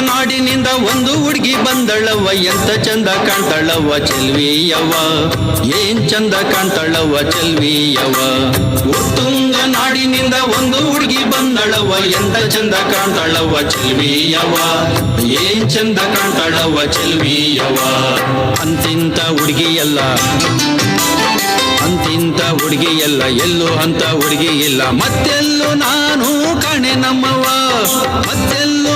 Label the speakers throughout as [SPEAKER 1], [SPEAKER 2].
[SPEAKER 1] ನಾಡಿನಿಂದ ಒಂದು ಹುಡುಗಿ ಬಂದಳವ್ವ. ಎಂತ ಚಂದ ಕಾಣ್ತಾಳವ್ವ ಚೆಲ್ವಿಯವ್ವ. ಏನ್ ಚಂದ ಕಾಣ್ತಾಳವ್ವ ಚೆಲ್ವಿಯವ್ವ. ಉತ್ತುಂಗ ನಾಡಿನಿಂದ ಒಂದು ಹುಡುಗಿ ಬಂದಳವ್ವ. ಎಂತ ಚಂದ ಕಾಣ್ತಾಳವ್ವ ಚೆಲ್ವಿಯವ್ವ. ಏನ್ ಚಂದ ಕಾಣ್ತಾಳವ್ವ ಚೆಲ್ವಿಯವ್ವ. ಅಂತಿಂತ ಹುಡುಗಿಯಲ್ಲ. ಅಂತಿಂತ ಹುಡುಗಿ ಎಲ್ಲ ಅಂತ ಹುಡುಗಿ ಇಲ್ಲ ಮತ್ತೆಲ್ಲೂ ನಾನು ಕಾಣೆ ನಮ್ಮವ್ವ. ಮತ್ತೆಲ್ಲೂ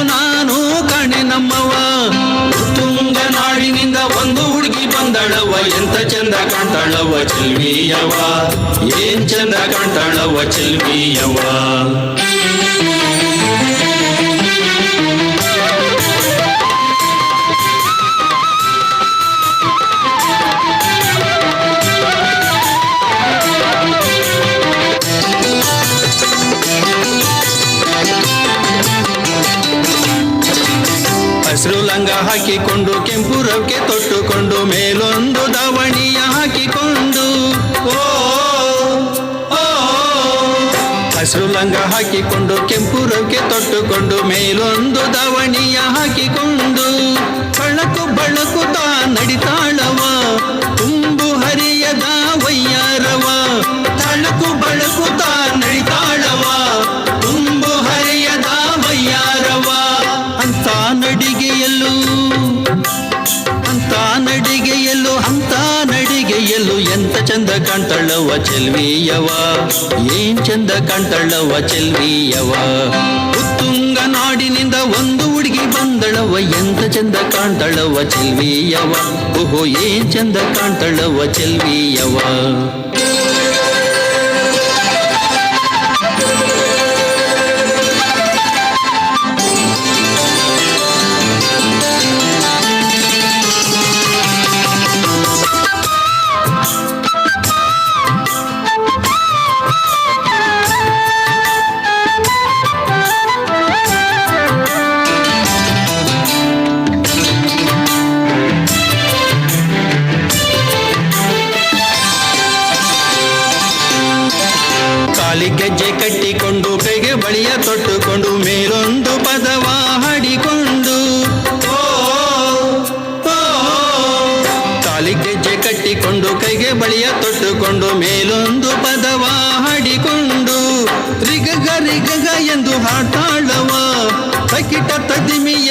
[SPEAKER 1] ಹುಡುಗಿ ಬಂದಳವ್ವ ಎಂತ ಚಂದ ಕಾಣ್ತಾಳವ್ವ ಚೆಲ್ವಿಯವ್ವ. ಏನ್ ಚಂದ ಕಾಣ್ತಾಳವ್ವ ಚೆಲ್ವಿಯವ್ವ. ಹಸಿರು ಲಂಗ ಹಾಕಿಕೊಂಡು, ಕೆಂಪು ರವ್ಕೆ ತೊಟ್ಟುಕೊಂಡು, ಮೇಲೊಂದು ದವಣಿಯ ಹಾಕಿಕೊಂಡು. ಓ ಹಸಿರು ಲಂಗ ಹಾಕಿಕೊಂಡು, ಕೆಂಪು ರವ್ಕೆ ತೊಟ್ಟುಕೊಂಡು, ಮೇಲೊಂದು ದವಣಿಯ ಹಾಕಿಕೊಂಡು. ಬಳಕು ಬಳಕು ತಾ ನಡಿತಾಳವ ಚಂದ ಕಾಣ್ತಾಳವ್ವ ಚೆಲ್ವಿಯವ, ಏನ್ ಚಂದ ಕಾಣ್ತಾಳವ್ವ ಚೆಲ್ವಿಯವ. ಉತ್ತುಂಗ ನಾಡಿನಿಂದ ಒಂದು ಹುಡುಗಿ ಬಂದಳವ, ಎಂತ ಚಂದ ಕಾಣ್ತಾಳವ್ವ ಚೆಲ್ವಿಯವ. ಓಹೋ, ಏನ್ ಚಂದ ಕಾಣ್ತಾಳವ್ವ ಚೆಲ್ವಿಯವ. ಬಳಿಯ ತೊಟ್ಟುಕೊಂಡು ಮೇಲೊಂದು ಪದವ ಹಾಡಿಕೊಂಡು ಕಾಲಿ ಗೆಜ್ಜೆ ಕಟ್ಟಿಕೊಂಡು ಕೈಗೆ ಬಳಿಯ ತೊಟ್ಟುಕೊಂಡು ಮೇಲೊಂದು ಪದವ ಹಾಡಿಕೊಂಡು, ರಿಗಗ ರಿಗಗ ಎಂದು ಹಾಡ್ತಾಳವ ತಕಿಟ ತದಿಮಿ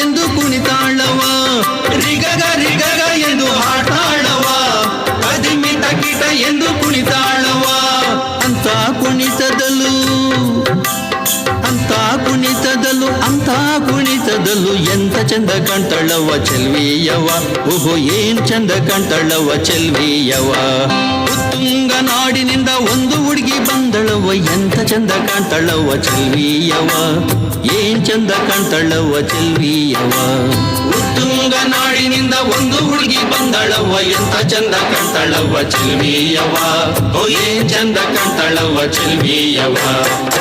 [SPEAKER 1] ಕುಣಿತದಲು ಎಂತ ಚಂದ ಕಾಣ್ತಾಳವ್ವ ಚೆಲ್ವಿಯವ್ವ? ಓಹೋ ಏನ್ ಚಂದ ಕಾಣ್ತಾಳವ್ವ ಚೆಲ್ವಿಯವ್ವ? ಉತ್ತುಂಗ ನಾಡಿನಿಂದ ಒಂದು ಹುಡುಗಿ ಎಂಥ ಚಂದ ಕಾಣ್ತಾಳವ್ವ ಚೆಲ್ವಿಯವ? ಏನ್ ಚಂದ ಕಾಣ್ತಾಳವ್ವ ಚೆಲ್ವಿಯವ್ವ ಉತ್ತುಂಗ ನಾಡಿನಿಂದ ಒಂದು ಹುಡುಗಿ ಬಂದಳವ್ವ ಎಂಥ ಚಂದ ಕಾಣ್ತಳವ್ವ ಚೆಲ್ವಿಯವ? ಓ, ಏನ್ ಚಂದ ಕಾಣ್ತಳವ್ವ ಚೆಲ್ವಿಯವ?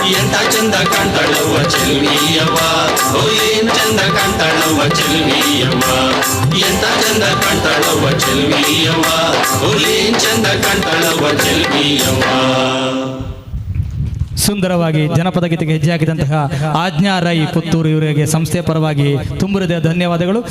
[SPEAKER 1] ಎಂಥ ಚಂದ ಕಾಣ್ತಳವ್ವ ಚೆಲ್ವಿಯವ? ಓ, ಏನ್ ಚಂದ ಕಾಣ್ತಳವ್ವ ಚೆಲ್ವಿಯವ? ಎಂಥ ಚಂದ ಕಾಣ್ತಳವ್ವ ಚೆಲ್ವಿಯವ? ಓ, ಏನ್ ಚಂದ ಕಾಣ್ತಾಳವ್ವ ಚೆಲ್ವಿಯವ್ವ
[SPEAKER 2] ಸುಂದರವಾಗಿ ಜನಪದ ಗೀತೆಗೆ ಹೆಜ್ಜೆ ಹಾಕಿದಂತಹ ಆಜ್ಞಾ ರೈ ಪುತ್ತೂರು ಇವರಿಗೆ ಸಂಸ್ಥೆಯ ಪರವಾಗಿ ತುಂಬುರದ ಧನ್ಯವಾದಗಳು.